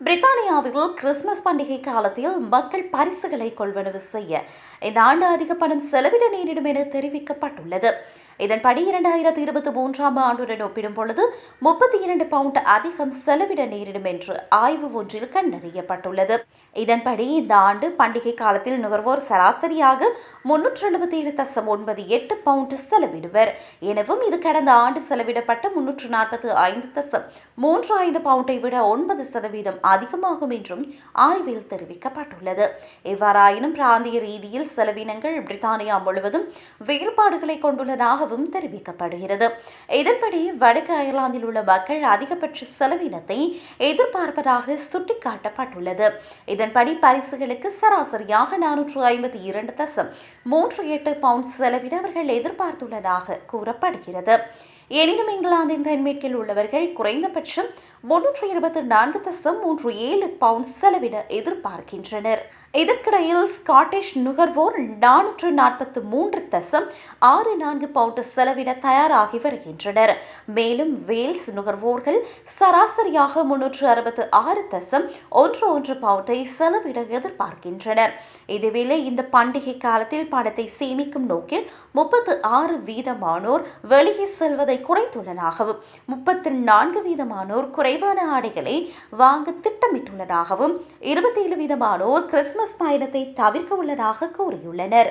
பிரித்தானியாவில் கிறிஸ்துமஸ் பண்டிகை காலத்தில் மக்கள் பரிசுகளை கொள்வனவு செய்ய இந்த ஆண்டு அதிக பணம் செலவிட நேரிடும் என தெரிவிக்கப்பட்டுள்ளது. இதன்படி இரண்டாயிரத்தி இருபத்தி மூன்றாம் ஆண்டுடன் ஒப்பிடும் பொழுது முப்பத்தி இரண்டு பவுண்ட் அதிகம் செலவிட நேரிடும் என்று ஆய்வு ஒன்றில் கண்டறியப்பட்டுள்ளது. இதன்படி இந்த ஆண்டு பண்டிகை காலத்தில் நுகர்வோர் சராசரியாக முன்னூற்று எழுபத்தி ஏழு தசம் ஒன்பது எட்டு பவுண்ட் செலவிடுவர். எனவும் இது கடந்த ஆண்டு செலவிடப்பட்ட முன்னூற்று நாற்பத்தி ஐந்து தசம் மூன்று ஐந்து பவுண்டை விட ஒன்பது சதவீதம் அதிகமாகும் என்றும் ஆய்வில் தெரிவிக்கப்பட்டுள்ளது. எவ்வாறாயினும் பிராந்திய ரீதியில் செலவினங்கள் பிரித்தானியா முழுவதும் வேறுபாடுகளை கொண்டுள்ளதாகவும் தெரிவிக்கப்படுகிறது. இதன்படி வடக்கு அயர்லாந்தில் உள்ள மக்கள் அதிகபட்ச செலவினத்தை எதிர்பார்ப்பதாக சுட்டிக்காட்டப்பட்டுள்ளது. இதன்படி பரிசுகளுக்கு சராசரியாக நானூற்று ஐம்பத்தி இரண்டு தசம் மூன்று எட்டு பவுண்ட் செலவிட அவர்கள் எதிர்பார்த்துள்ளதாக கூறப்படுகிறது. எனினும் இங்கிலாந்தின் தென்மேற்கில் உள்ளவர்கள் குறைந்தபட்சம் முன்னூற்று இருபத்தி நான்கு தசம் மூன்று ஏழு பவுண்ட் செலவிட எதிர்பார்க்கின்றனர். இதற்கிடையில் ஸ்காட்டிஷ் நுகர்வோர் நானூற்று நாற்பத்து மூன்று தசம் ஆறு நான்கு பவுண்ட் செலவிட தயாராகி வருகின்றனர். மேலும் வேல்ஸ் நுகர்வோர்கள் சராசரியாக முன்னூற்று அறுபத்து ஆறு தசம் ஒன்று ஒன்று பவுண்டை செலவிட எதிர்பார்க்கின்றனர். இதுவேளை இந்த பண்டிகை காலத்தில் பணத்தை சேமிக்கும் நோக்கில் முப்பத்து ஆறு வீதமானோர் வெளியே செல்வதை குறைத்துள்ளதாகவும் முப்பத்தி நான்கு வீதமானோர் குறைவான ஆடைகளை வாங்க திட்டமிட்டுள்ளதாகவும் இருபத்தி ஏழு வீதமானோர் கிறிஸ்துமஸ் பயணத்தை தவிர்க்க உள்ளதாக கூறியுள்ளனர்.